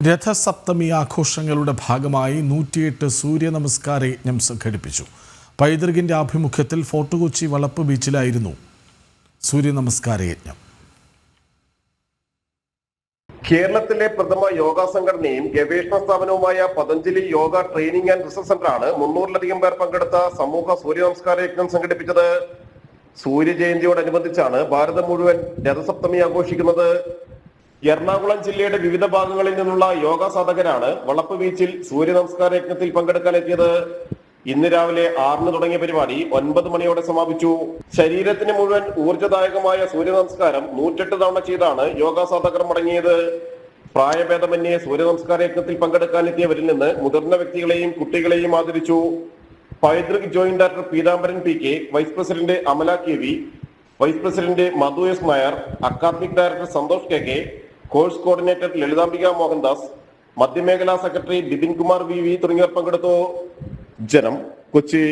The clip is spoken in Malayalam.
രഥസപ്തമി ആഘോഷങ്ങളുടെ ഭാഗമായി നൂറ്റിയെട്ട് സൂര്യ നമസ്കാര യജ്ഞം സംഘടിപ്പിച്ചു. പൈതൃകിന്റെ ആഭിമുഖ്യത്തിൽ ഫോർട്ട് കൊച്ചി വളപ്പ് ബീച്ചിലായിരുന്നു സൂര്യ നമസ്കാര യജ്ഞം. കേരളത്തിലെ പ്രഥമ യോഗ സംഘടനയും ഗവേഷണ സ്ഥാപനവുമായ Patanjali Yoga training and research സെന്ററാണ് മുന്നൂറിലധികം പേർ പങ്കെടുത്ത സമൂഹ സൂര്യ നമസ്കാര യജ്ഞം സംഘടിപ്പിച്ചത്. സൂര്യജയന്തിയോടനുബന്ധിച്ചാണ് ഭാരതം മുഴുവൻ രഥസപ്തമി ആഘോഷിക്കുന്നത്. എറണാകുളം ജില്ലയുടെ വിവിധ ഭാഗങ്ങളിൽ നിന്നുള്ള യോഗ സാധകരാണ് വളപ്പ് ബീച്ചിൽ സൂര്യ നമസ്കാര യജ്ഞത്തിൽ പങ്കെടുക്കാനെത്തിയത് ഇന്ന് രാവിലെ ആറിന് തുടങ്ങിയ പരിപാടി ഒൻപത് മണിയോടെ സമാപിച്ചു. ശരീരത്തിന് മുഴുവൻ ഊർജദായകമായ സൂര്യ നമസ്കാരം നൂറ്റെട്ട് തവണ ചെയ്താണ് യോഗ സാധകർ മടങ്ങിയത്. പ്രായഭേദമന്യേ സൂര്യ നമസ്കാര യജ്ഞത്തിൽ പങ്കെടുക്കാനെത്തിയവരിൽ നിന്ന് മുതിർന്ന വ്യക്തികളെയും കുട്ടികളെയും ആദരിച്ചു. Paithruk joint director Peethambaran P K vice president Amala K V vice president Madhu S Nair academic director Santhosh K K course coordinator Lalithambika Mohandas മധ്യമേഖലാ secretary Bipin Kumar V V തുടങ്ങിയവർ പങ്കെടുത്തു. ജനം കൊച്ചി.